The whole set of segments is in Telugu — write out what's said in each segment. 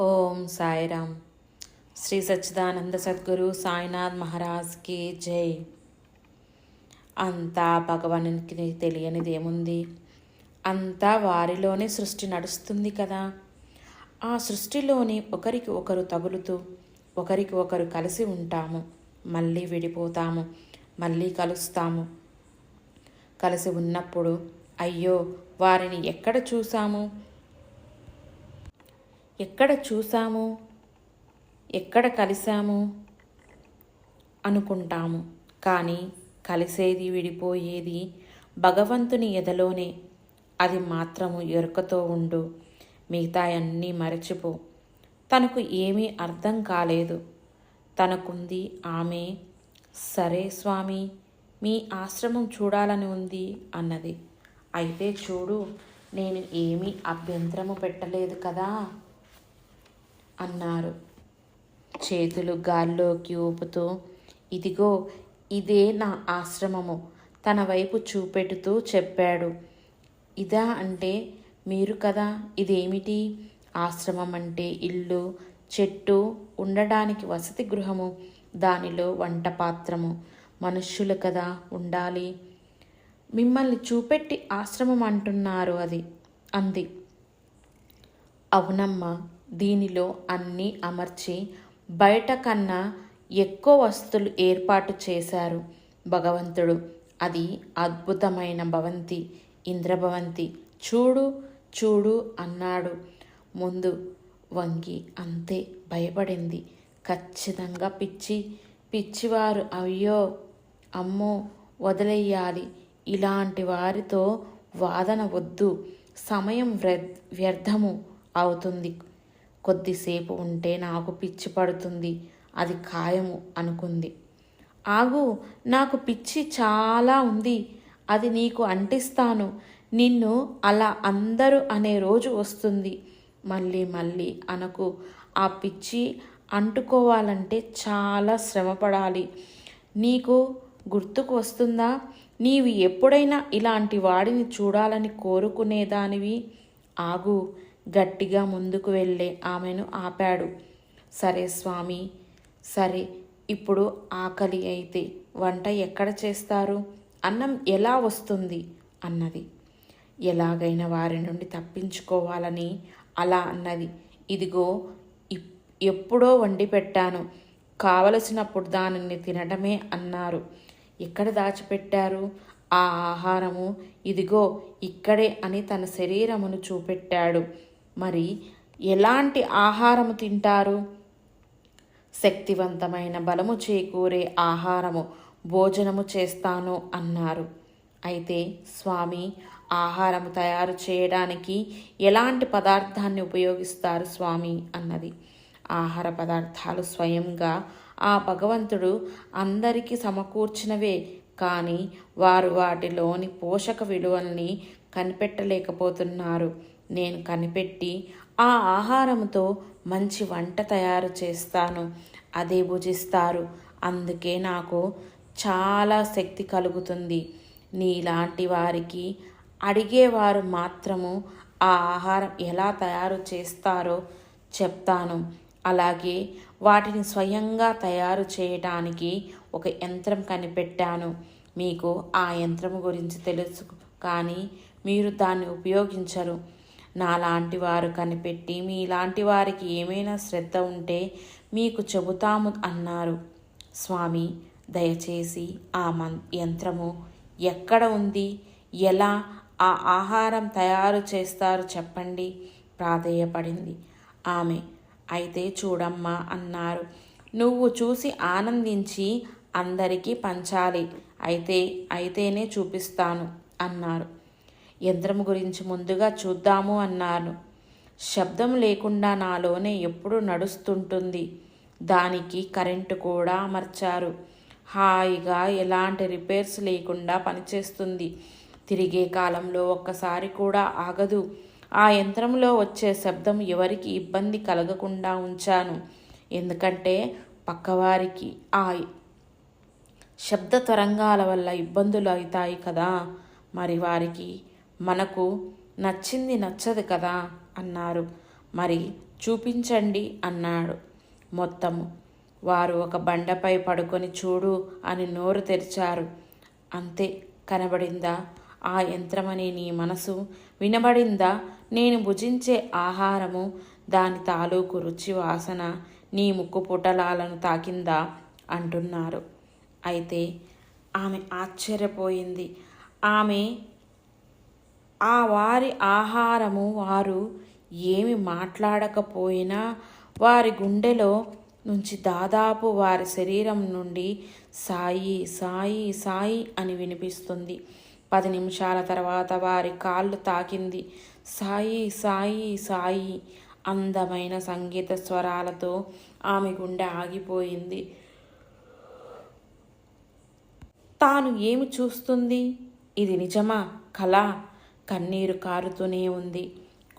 ఓం సాయిరామ్. శ్రీ సచ్చిదానంద సద్గురు సాయినాథ్ మహారాజ్కి జై. అంతా భగవానికి తెలియనిది ఏముంది? అంతా వారిలోనే సృష్టి నడుస్తుంది కదా. ఆ సృష్టిలోని ఒకరికి ఒకరు తగులుతూ ఒకరికి ఒకరు కలిసి ఉంటాము. మళ్ళీ విడిపోతాము మళ్ళీ కలుస్తాము. కలిసి ఉన్నప్పుడు అయ్యో వారిని ఎక్కడ చూసాము ఎక్కడ చూసాము? ఎక్కడ కలిసాము? అనుకుంటాము. కానీ కలిసేది విడిపోయేది భగవంతుని ఎదలోనే. అది మాత్రము ఎరుకతో ఉండు. మిగతా అన్నీ మరచిపో. తనకు ఏమీ అర్థం కాలేదు. తనకుంది ఆమె. సరే స్వామి మీ ఆశ్రమం చూడాలని ఉంది అన్నది. అయితే చూడు నేను ఏమీ అభ్యంతరము పెట్టలేదు కదా. అన్నారు. చేతులు గాల్లోకి ఊపుతూ ఇదిగో ఇదే నా ఆశ్రమము. తన వైపు చూపెడుతూ చెప్పాడు. ఇదా అంటే మీరు కదా ఇదేమిటి? ఆశ్రమం అంటే ఇల్లు చెట్టు ఉండడానికి వసతి గృహము దానిలో వంట పాత్రము. మనుష్యులు కదా ఉండాలి. మిమ్మల్ని చూపెట్టి ఆశ్రమం అంటున్నారు అది అంది. అవునమ్మా దీనిలో అన్నీ అమర్చి బయట కన్నా ఎక్కువ వస్తువులు ఏర్పాటు చేశారు. భగవంతుడు అది అద్భుతమైన భవంతి ఇంద్రభవంతి. చూడు చూడు అన్నాడు. ముందు వంగి అంతే భయపడింది. ఖచ్చితంగా పిచ్చి పిచ్చివారు అయ్యో అమ్మో వదిలేయాలి. ఇలాంటి వారితో వాదన వద్దు. సమయం వ్యర్థము అవుతుంది. కొద్దిసేపు ఉంటే నాకు పిచ్చి పడుతుంది అది ఖాయము అనుకుంది. ఆగు నాకు పిచ్చి చాలా ఉంది అది నీకు అంటిస్తాను నిన్ను అలా అందరూ అనే రోజు వస్తుంది. మళ్ళీ మళ్ళీ అనకు ఆ పిచ్చి అంటుకోవాలంటే చాలా శ్రమపడాలి. నీకు గుర్తుకు వస్తుందా? నీవు ఎప్పుడైనా ఇలాంటి వాడిని చూడాలని కోరుకునేదానివి? ఆగు గట్టిగా ముందుకు వెళ్ళే ఆమెను ఆపాడు. సరే స్వామి సరే ఇప్పుడు ఆకలి అయితే వంట ఎక్కడ చేస్తారు? అన్నం ఎలా వస్తుంది? అన్నది. ఎలాగైనా వారి నుండి తప్పించుకోవాలని అలా అన్నది. ఇదిగో ఎప్పుడో వండి పెట్టాను. కావలసినప్పుడు దానిని తినడమే అన్నారు. ఎక్కడ దాచిపెట్టారు? ఆ ఆహారము ఇదిగో ఇక్కడే అని తన శరీరమును చూపెట్టాడు. మరి ఎలాంటి ఆహారము తింటారు? శక్తివంతమైన బలము చేకూరే ఆహారము భోజనము చేస్తాను అన్నారు. అయితే స్వామి ఆహారము తయారు చేయడానికి ఎలాంటి పదార్థాన్ని ఉపయోగిస్తారు స్వామి? అన్నది. ఆహార పదార్థాలు స్వయంగా ఆ భగవంతుడు అందరికీ సమకూర్చినవే. కానీ వారు వాటిలోని పోషక విలువల్ని కనిపెట్టలేకపోతున్నారు. నేను కనిపెట్టి ఆ ఆహారంతో మంచి వంట తయారు చేస్తాను. అదే భుజిస్తారు. అందుకే నాకు చాలా శక్తి కలుగుతుంది. నీలాంటి వారికి అడిగేవారు మాత్రము ఆ ఆహారం ఎలా తయారు చేస్తారో చెప్తాను. అలాగే వాటిని స్వయంగా తయారు చేయడానికి ఒక యంత్రం కనిపెట్టాను. మీకు ఆ యంత్రం గురించి తెలుసు కానీ మీరు దాన్ని ఉపయోగించరు. నాలాంటి వారు కనిపెట్టి మీలాంటి వారికి ఏమైనా శ్రద్ధ ఉంటే మీకు చెబుతాము అన్నారు. స్వామి దయచేసి ఆ మం యంత్రము ఎక్కడ ఉంది? ఎలా ఆ ఆహారం తయారు చేస్తారు చెప్పండి? ప్రాధేయపడింది. ఆమె అయితే చూడమ్మా అన్నారు. నువ్వు చూసి ఆనందించి అందరికీ పంచాలి. అయితే అయితేనే చూపిస్తాను అన్నారు. యంత్రం గురించి ముందుగా చూద్దాము అన్నాను. శబ్దం లేకుండా నాలోనే ఎప్పుడు నడుస్తుంటుంది. దానికి కరెంటు కూడా అమర్చారు. హాయిగా ఎలాంటి రిపేర్స్ లేకుండా పనిచేస్తుంది. తిరిగే కాలంలో ఒక్కసారి కూడా ఆగదు. ఆ యంత్రంలో వచ్చే శబ్దం ఎవరికి ఇబ్బంది కలగకుండా ఉంచాను. ఎందుకంటే పక్కవారికి ఆ శబ్ద తరంగాల వల్ల ఇబ్బందులు అవుతాయి కదా. మరి వారికి మనకు నచ్చింది నచ్చదు కదా అన్నారు. మరి చూపించండి అన్నాడు. మొత్తము వారు ఒక బండపై పడుకొని చూడు అని నోరు తెరిచారు. అంతే కనబడిందా? ఆ యంత్రమని నీ మనసు వినబడిందా? నేను భుజించే ఆహారము దాని తాలూకు రుచి వాసన నీ ముక్కు పుటలాలను తాకిందా? అంటున్నారు. అయితే ఆమె ఆశ్చర్యపోయింది. ఆమె ఆ వారి ఆహారము వారు ఏమి మాట్లాడకపోయినా వారి గుండెలో నుంచి దాదాపు వారి శరీరం నుండి సాయి సాయి సాయి అని వినిపిస్తుంది. పది నిమిషాల తర్వాత వారి కాళ్ళు తాకింది. సాయి సాయి సాయి అందమైన సంగీత స్వరాలతో ఆమె గుండె ఆగిపోయింది. తాను ఏమి చూస్తుంది? ఇది నిజమా? కళ? కన్నీరు కారుతూనే ఉంది.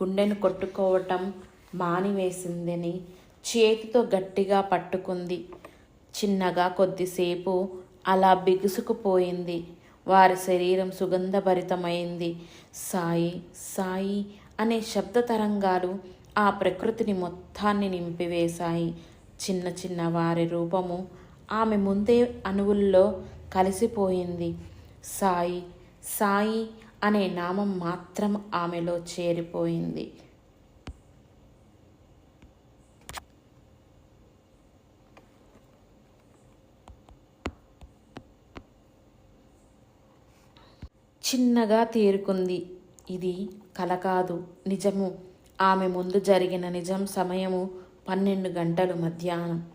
గుండెను కొట్టుకోవటం మానివేసిందని చేతితో గట్టిగా పట్టుకుంది. చిన్నగా కొద్దిసేపు అలా బిగుసుకుపోయింది. వారి శరీరం సుగంధభరితమైంది. సాయి సాయి అనే శబ్ద తరంగాలు ఆ ప్రకృతిని మొత్తాన్ని నింపివేశాయి. చిన్న చిన్న వారి రూపము ఆమె ముందే అణువుల్లో కలిసిపోయింది. సాయి సాయి అనే నామం మాత్రం ఆమెలో చేరిపోయింది. చిన్నగా తేరుకుంది. ఇది కల కాదు నిజము. ఆమె ముందు జరిగిన నిజం సమయము పన్నెండు గంటలు మధ్యాహ్నం.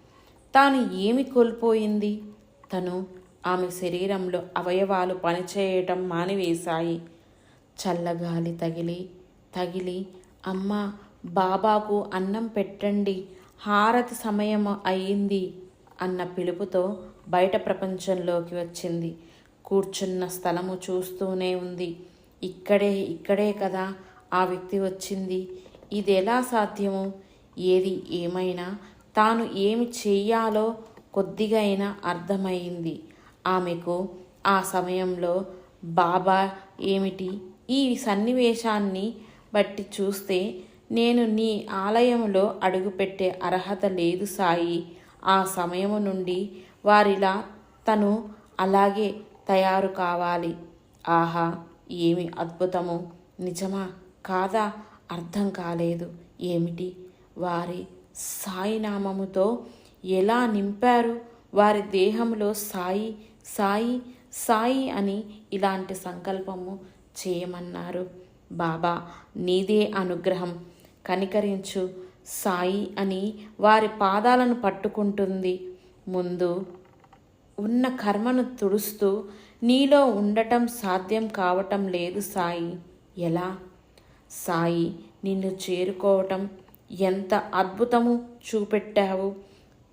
తాను ఏమి కోల్పోయింది? తను ఆమె శరీరంలో అవయవాలు పనిచేయటం మానివేశాయి. చల్లగాలి తగిలి తగిలి అమ్మ బాబాకు అన్నం పెట్టండి హారతి సమయం అయ్యింది అన్న పిలుపుతో బయట ప్రపంచంలోకి వచ్చింది. కూర్చున్న స్థలము చూస్తూనే ఉంది. ఇక్కడే ఇక్కడే కదా ఆ వ్యక్తి వచ్చింది. ఇది ఎలా సాధ్యము? ఏది ఏమైనా తాను ఏమి చేయాలో కొద్దిగా అర్థమైంది. ఆమెకు ఆ సమయంలో బాబా ఏమిటి? ఈ సన్నివేశాన్ని బట్టి చూస్తే నేను నీ ఆలయంలో అడుగుపెట్టే అర్హత లేదు సాయి. ఆ సమయము నుండి వారిలా తను అలాగే తయారు కావాలి. ఆహా ఏమి అద్భుతము. నిజమా? కాదా? అర్థం కాలేదు. ఏమిటి? వారి సాయినామముతో ఎలా నింపారు? వారి దేహంలో సాయి సాయి సాయి అని ఇలాంటి సంకల్పము చేయమన్నారు. బాబా నీదే అనుగ్రహం. కనికరించు సాయి అని వారి పాదాలను పట్టుకుంటుంది. ముందు ఉన్న కర్మను తుడుస్తూ నీలో ఉండటం సాధ్యం కావటం లేదు సాయి. ఎలా? సాయి నిన్ను చేరుకోవటం ఎంత అద్భుతము చూపెట్టావు?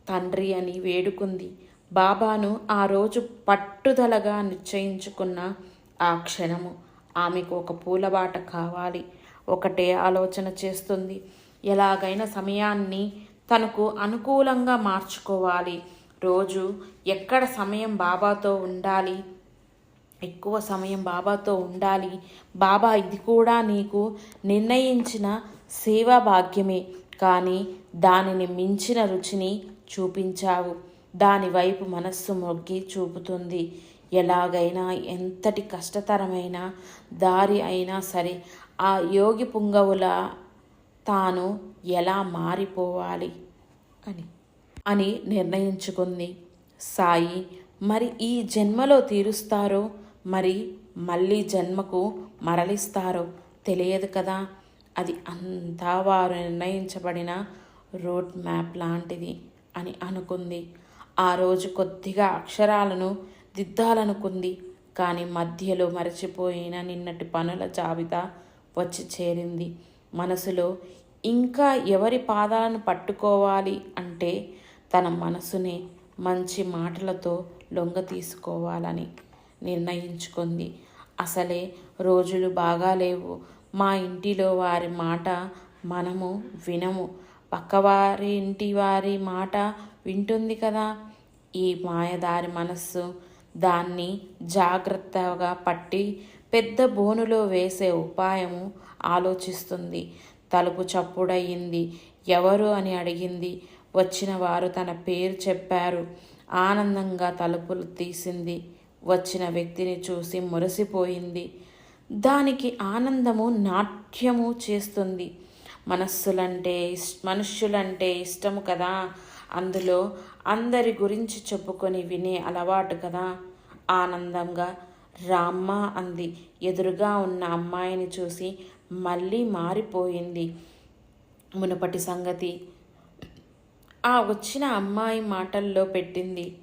తండ్రి అని వేడుకుంది. బాబాను ఆ రోజు పట్టుదలగా నిశ్చయించుకున్న ఆ క్షణము ఆమెకు ఒక పూలబాట కావాలి. ఒకటే ఆలోచన చేస్తుంది. ఎలాగైనా సమయాన్ని తనకు అనుకూలంగా మార్చుకోవాలి. రోజు ఎక్కడ సమయం బాబాతో ఉండాలి? ఎక్కువ సమయం బాబాతో ఉండాలి. బాబా ఇది కూడా నీకు నిర్ణయించిన సేవా భాగ్యమే. కానీ దానిని మించిన రుచిని చూపించావు. దానివైపు మనస్సు మొగ్గి చూపుతుంది. ఎలాగైనా ఎంతటి కష్టతరమైన దారి అయినా సరే ఆ యోగి పుంగవుల తాను ఎలా మారిపోవాలి అని అని నిర్ణయించుకుంది సాయి. మరి ఈ జన్మలో తీరుస్తారో మరి మళ్ళీ జన్మకు మరలిస్తారో తెలియదు కదా. అది అంతా వారు నిర్ణయించబడిన రోడ్ మ్యాప్ లాంటిది అని అనుకుంది. ఆ రోజు కొద్దిగా అక్షరాలను దిద్దాలనుకుంది. కానీ మధ్యలో మరచిపోయిన నిన్నటి పనుల జాబితా వచ్చి చేరింది. మనసులో ఇంకా ఎవరి పాదాలను పట్టుకోవాలి అంటే తన మనసునే మంచి మాటలతో లొంగ తీసుకోవాలని నిర్ణయించుకుంది. అసలే రోజులు బాగాలేవు మా ఇంటిలో వారి మాట మనము వినము. పక్కవారి ఇంటి వారి మాట వింటుంది కదా. ఈ మాయదారి మనస్సు దాన్ని జాగ్రత్తగా పట్టి పెద్ద బోనులో వేసే ఉపాయము ఆలోచిస్తుంది. తలుపు చప్పుడయ్యింది ఎవరు అని అడిగింది. వచ్చిన వారు తన పేరు చెప్పారు. ఆనందంగా తలుపులు తీసింది. వచ్చిన వ్యక్తిని చూసి మురిసిపోయింది. దానికి ఆనందము నాట్యము చేస్తుంది. మనస్సులంటే మనుష్యులంటే ఇష్టము కదా. అందులో అందరి గురించి చెప్పుకొని వినే అలవాటు కదా. ఆనందంగా రామ్మ అంది. ఎదురుగా ఉన్న అమ్మాయిని చూసి మళ్ళీ మారిపోయింది. మునుపటి సంగతి. ఆ వచ్చిన అమ్మాయి మాటల్లో పెట్టింది.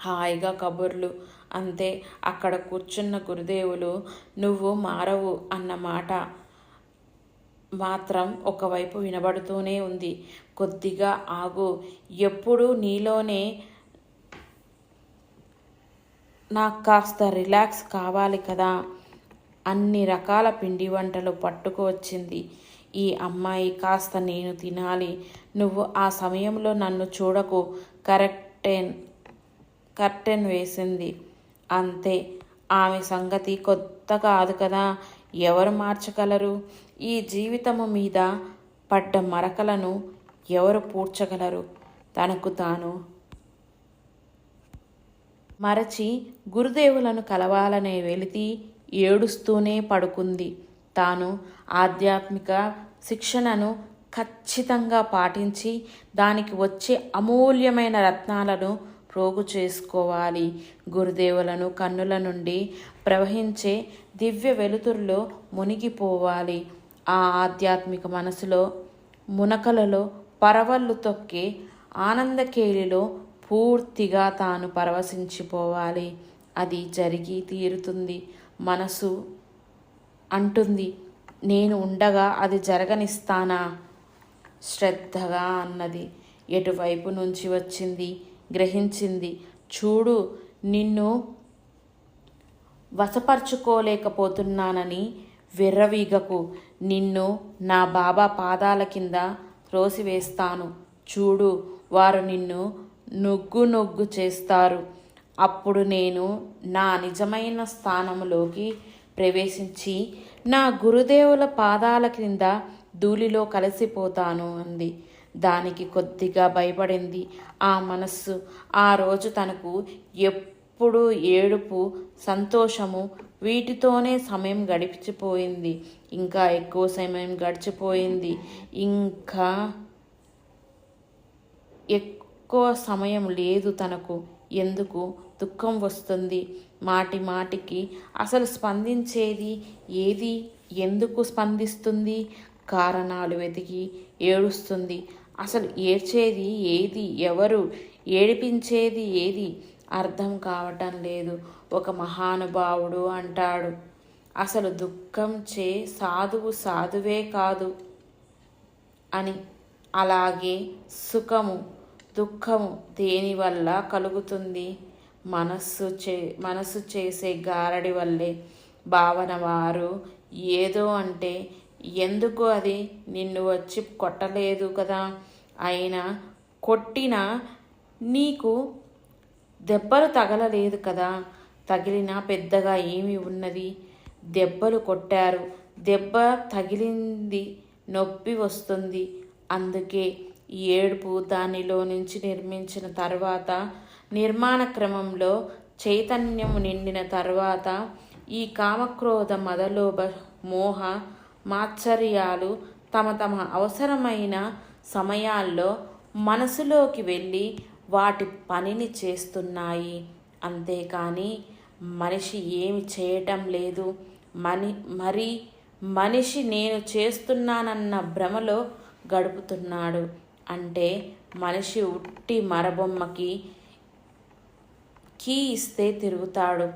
హాయిగా కబుర్లు. అంతే అక్కడ కూర్చున్న గురుదేవులు నువ్వు మారవు అన్న మాట. మాత్రం ఒకవైపు వినబడుతూనే ఉంది. కొద్దిగా ఆగు. ఎప్పుడు నీలోనే నాకు కాస్త రిలాక్స్ కావాలి కదా. అన్ని రకాల పిండి వంటలు పట్టుకు వచ్చింది. ఈ అమ్మాయి కాస్త నేను తినాలి. నువ్వు ఆ సమయంలో నన్ను చూడకు. కరెక్టెన్ కర్టెన్ వేసింది. అంతే. ఆమె సంగతి కొత్త కాదు కదా. ఎవరు మార్చగలరు? ఈ జీవితము మీద పడ్డ మరకలను ఎవరు పూడ్చగలరు? తనకు తాను మరచి గురుదేవులను కలవాలనే వెలితి ఏడుస్తూనే పడుకుంది. తాను ఆధ్యాత్మిక శిక్షణను ఖచ్చితంగా పాటించి దానికి వచ్చే అమూల్యమైన రత్నాలను ప్రోగు చేసుకోవాలి. గురుదేవులను కన్నుల నుండి ప్రవహించే దివ్య వెలుతురులో మునిగిపోవాలి. ఆ ఆధ్యాత్మిక మనసులో మునకలలో పరవళ్ళు తొక్కే ఆనందకేలిలో పూర్తిగా తాను పరవశించిపోవాలి. అది జరిగి తీరుతుంది. మనసు అంటుంది నేను ఉండగా అది జరగనిస్తానా? శ్రద్ధగా అన్నది. ఎటువైపు నుంచి వచ్చింది? గ్రహించింది. చూడు నిన్ను వశపరుచుకోలేకపోతున్నానని విర్రవీగకు నిన్ను నా బాబా పాదాల కింద త్రోసివేస్తాను. చూడు వారు నిన్ను నొగ్గు నొగ్గు చేస్తారు. అప్పుడు నేను నా నిజమైన స్థానంలోకి ప్రవేశించి నా గురుదేవుల పాదాల క్రింద ధూళిలో కలిసిపోతాను అంది. దానికి కొద్దిగా భయపడింది. ఆ మనస్సు ఆ రోజు తనకు ఎప్పుడు ఏడుపు సంతోషము వీటితోనే సమయం గడిచిపోయింది. ఇంకా ఎక్కువ సమయం గడిచిపోయింది. ఇంకా ఎక్కువ సమయం లేదు తనకు. ఎందుకు? దుఃఖం వస్తుంది. మాటి మాటికి అసలు స్పందించేది ఏది? ఎందుకు స్పందిస్తుంది? కారణాలు వెతికి ఏడుస్తుంది. అసలు ఏడ్చేది ఏది ఎవరు ఏడిపించేది ఏది అర్థం కావటం లేదు. ఒక మహానుభావుడు అంటాడు అసలు దుఃఖం చే సాధువు సాధువే కాదు అని. అలాగే సుఖము దుఃఖము దేనివల్ల కలుగుతుంది? మనస్సు చే మనస్సు చేసే గారడి వల్లే. భావన వారు ఏదో అంటే ఎందుకు అది? నిన్ను వచ్చి కొట్టలేదు కదా. అయినా కొట్టినా నీకు దెబ్బలు తగలలేదు కదా. తగిలినా పెద్దగా ఏమి ఉన్నది? దెబ్బలు కొట్టారు. దెబ్బ తగిలింది నొప్పి వస్తుంది. అందుకే ఈ ఏడుపు దానిలో నుంచి నిర్మించిన తర్వాత నిర్మాణ క్రమంలో చైతన్యము నిండిన తర్వాత ఈ కామక్రోధ మదలోభ మోహ మాత్సర్యాలు తమ తమ అవసరమైన సమయాల్లో మనసులోకి వెళ్ళి వాటి పనిని చేస్తున్నాయి. అంతేకాని మనిషి ఏమి చేయటం లేదు. మని మరి మనిషి నేను చేస్తున్నానన్న భ్రమలో గడుపుతున్నాడు. అంటే మనిషి ఉట్టి మరబొమ్మకి కీ ఇస్తే తిరుగుతాడు.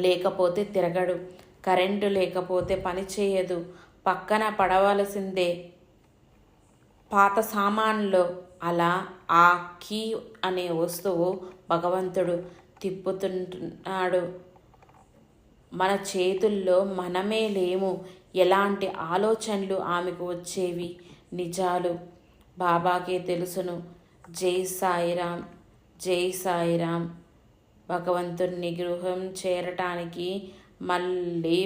లేకపోతే తిరగడు. కరెంటు లేకపోతే పని చేయదు. పక్కన పడవలసిందే. పాత సామాన్లో అలా ఆ కీ అనే వస్తువు భగవంతుడు తిప్పుతున్నాడు మన చేతుల్లో మనమే లేము. ఎలాంటి ఆలోచనలు ఆమెకు వచ్చేవి? నిజాలు. బాబాకే తెలుసును. జై సాయిరాం జై సాయిరాం. భగవంతుని గృహం చేరటానికి మళ్ళీ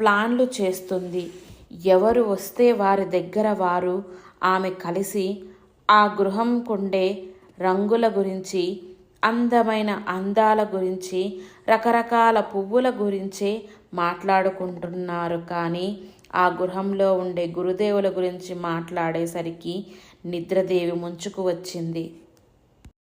ప్లాన్లు చేస్తుంది. ఎవరు వస్తే వారి దగ్గర వారు ఆమె కలిసి ఆ గృహం కొండే రంగుల గురించి అందమైన అందాల గురించి రకరకాల పువ్వుల గురించే మాట్లాడుకుంటున్నారు. కానీ ఆ గృహంలో ఉండే గురుదేవుల గురించి మాట్లాడేసరికి నిద్రదేవి ముంచుకు వచ్చింది.